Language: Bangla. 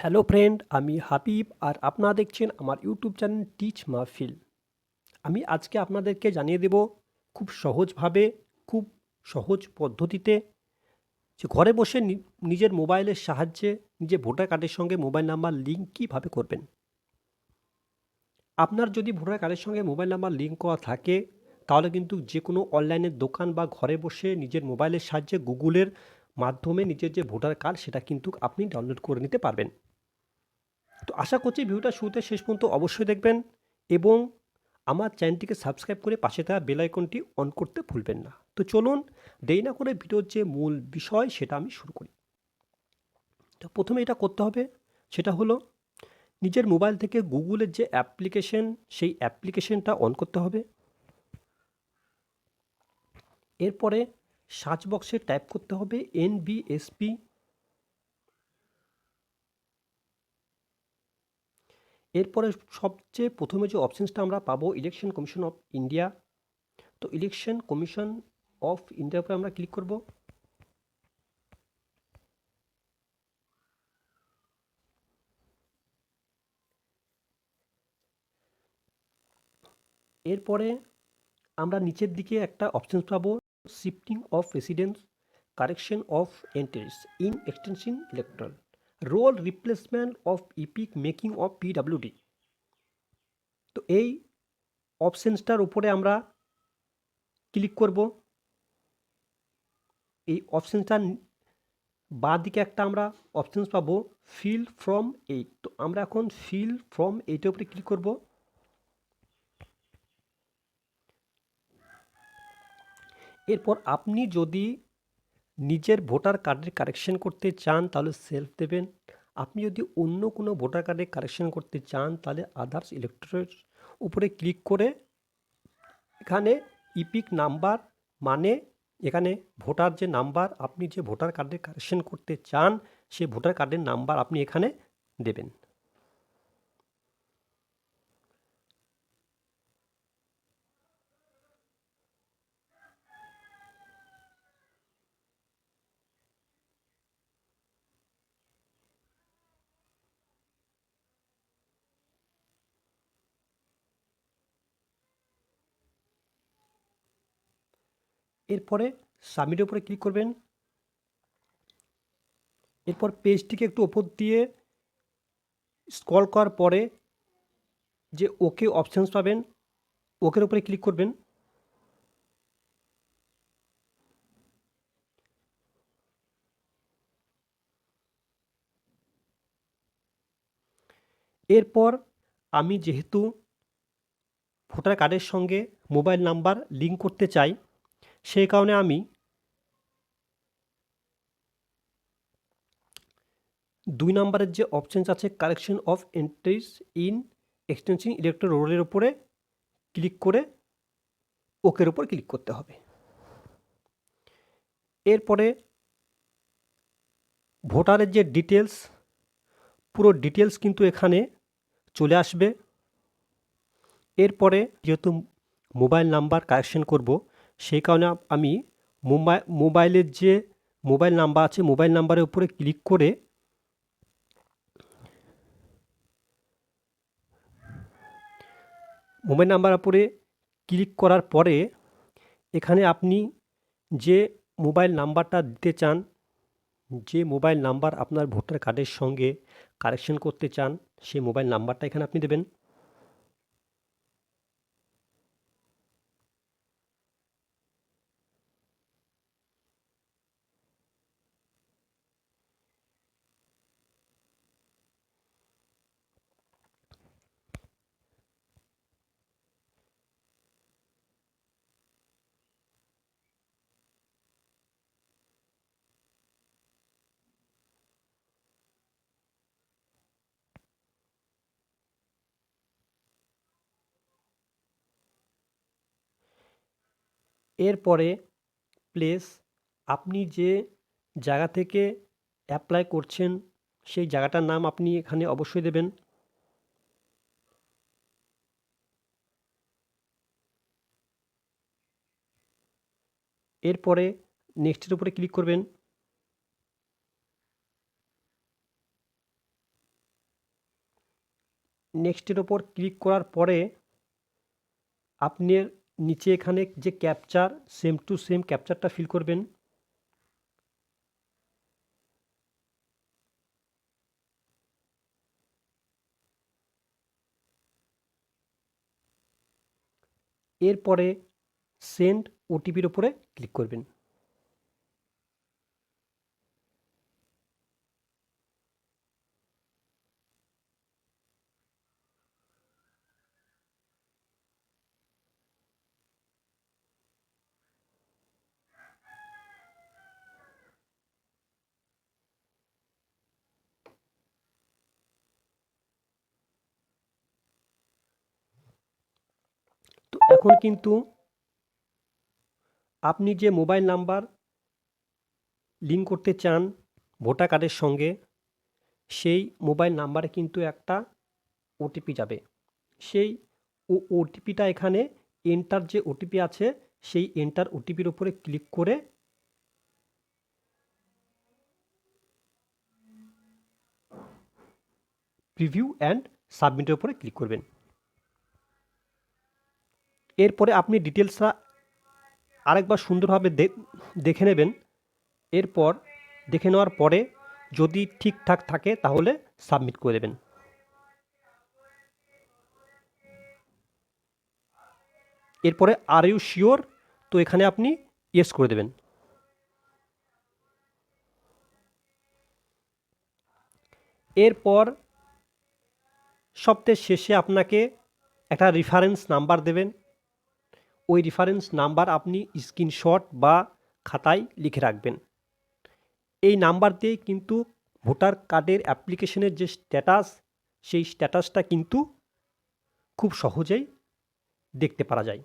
হ্যালো ফ্রেন্ড আমি হাবিব আর আপনারা দেখছেন আমার ইউটিউব চ্যানেল টিচ মাহফিল আমি আজকে আপনাদেরকে জানিয়ে দেব খুব সহজভাবে, খুব সহজ পদ্ধতিতে যে ঘরে বসে নিজের মোবাইলের সাহায্যে নিজের ভোটার কার্ডের সঙ্গে মোবাইল নাম্বার লিঙ্ক কীভাবে করবেন? আপনার যদি ভোটার কার্ডের সঙ্গে মোবাইল নাম্বার লিঙ্ক করা থাকে, তাহলে কিন্তু যে কোনো অনলাইনের দোকান বা ঘরে বসে নিজের মোবাইলের সাহায্যে গুগলের মাধ্যমে নিজের যে ভোটার কার্ড, সেটা কিন্তু আপনি ডাউনলোড করে নিতে পারবেন। তো আশা করছি ভিডিওটা শুরুতে শেষ পর্যন্ত অবশ্যই দেখবেন এবং আমার চ্যানেলটিকে সাবস্ক্রাইব করে পাশে থাকা বেল আইকনটি অন করতে ভুলবেন না। তো চলুন, দেরি না করে ভিডিওর যে মূল বিষয় সেটা আমি শুরু করি। তো প্রথমে এটা করতে হবে, সেটা হলো নিজের মোবাইল থেকে গুগলের যে অ্যাপ্লিকেশন সেই অ্যাপ্লিকেশনটা অন করতে হবে। এরপরে সার্চ বক্সে টাইপ করতে হবে এনবিএসপি এরপরে সবচেয়ে প্রথমে যে অপশানসটা আমরা পাবো ইলেকশন কমিশন অফ ইন্ডিয়া তো ইলেকশন কমিশন অফ ইন্ডিয়ার উপরে আমরা ক্লিক করব। এরপরে আমরা নিচের দিকে একটা অপশান পাবো shifting of residence correction of entries in extension electoral roll replacement of EPIC making of PWD তো এই অপশানসটার উপরে আমরা ক্লিক করব। এই অপশানটার বাঁ দিকে একটা আমরা অপশানস পাবো ফিল ফ্রম এইট তো আমরা এখন ফিল ফ্রম এইটের উপরে ক্লিক করব। এরপর আপনি যদি নিজের ভোটার কার্ডের কারেকশন করতে চান, তাহলে সেলফ দেবেন। আপনি যদি অন্য কোনো ভোটার কার্ডের কারেকশন করতে চান, তাহলে আদার্স ইলেকট্রনের উপরে ক্লিক করে এখানে ইপিক নাম্বার মানে এখানে ভোটার যে নাম্বার আপনি যে ভোটার কার্ডের কারেকশন করতে চান সেই ভোটার কার্ডের নাম্বার আপনি এখানে দেবেন। এরপরে সাবমিটের উপরে ক্লিক করবেন। এরপর পেজটিকে একটু ওপর দিয়ে স্ক্রল করার পরে যে ওকে অপশানস পাবেন ওকের উপরে ক্লিক করবেন। এরপর আমি যেহেতু ভোটার কার্ডের সঙ্গে মোবাইল নাম্বার লিঙ্ক করতে চাই সেই কারণে আমি দুই নম্বরের যে অপশানস আছে correction of entries in extension electro রোলের উপরে ক্লিক করে ওকের উপর ক্লিক করতে হবে। এরপরে ভোটারের যে ডিটেলস পুরো ডিটেলস কিন্তু এখানে চলে আসবে। এরপরে যেহেতু মোবাইল নাম্বার কারেকশন করব সেই কারণে আমি মোবাই মোবাইলের যে মোবাইল নাম্বার আছে, মোবাইল নাম্বারের উপরে ক্লিক করে মোবাইল নাম্বার উপরে ক্লিক করার পরে এখানে আপনি যে মোবাইল নাম্বারটা দিতে চান, যে মোবাইল নাম্বার আপনার ভোটার কার্ডের সঙ্গে কারেকশন করতে চান, সেই মোবাইল নাম্বারটা এখানে আপনি দেবেন। এরপরে প্লেস আপনি যে জায়গা থেকে অ্যাপ্লাই করছেন, সেই জায়গাটার নাম আপনি এখানে অবশ্যই দেবেন। এরপরে নেক্সটের উপরে ক্লিক করবেন। নেক্সটের ওপর ক্লিক করার পরে আপনি নিচে এখানে যে ক্যাপচার সেম টু সেম ক্যাপচারটা ফিল করবেন। এরপরে সেন্ড ওটিপির ওপরে ক্লিক করবেন তো এখন কিন্তু আপনি যে মোবাইল নাম্বার লিঙ্ক করতে চান ভোটার কার্ডের সঙ্গে, সেই মোবাইল নাম্বারে কিন্তু একটা ওটিপি যাবে। সেই ও ওটিপিটা এখানে এন্টার যে ওটিপি আছে, সেই এন্টার ওটিপির উপরে ক্লিক করে প্রিভিউ অ্যান্ড সাবমিটের উপরে ক্লিক করবেন। এরপরে আপনি ডিটেলসটা আরেকবার সুন্দরভাবে দেখে নেবেন। এরপর দেখে নেওয়ার পরে যদি ঠিকঠাক থাকে তাহলে সাবমিট করে দেবেন। এরপরে আর ইউ শিওর তো এখানে আপনি ইয়েস করে দেবেন। এরপর সপ্তাহের শেষে আপনাকে একটা রেফারেন্স নাম্বার দেবেন। ওই রেফারেন্স নাম্বার আপনি স্ক্রিনশট বা খাতায় লিখে রাখবেন। এই নাম্বার দিয়ে কিন্তু ভোটার কার্ডের অ্যাপ্লিকেশনের যে স্ট্যাটাস সেই স্ট্যাটাসটা কিন্তু খুব সহজেই দেখতে পারা যায়।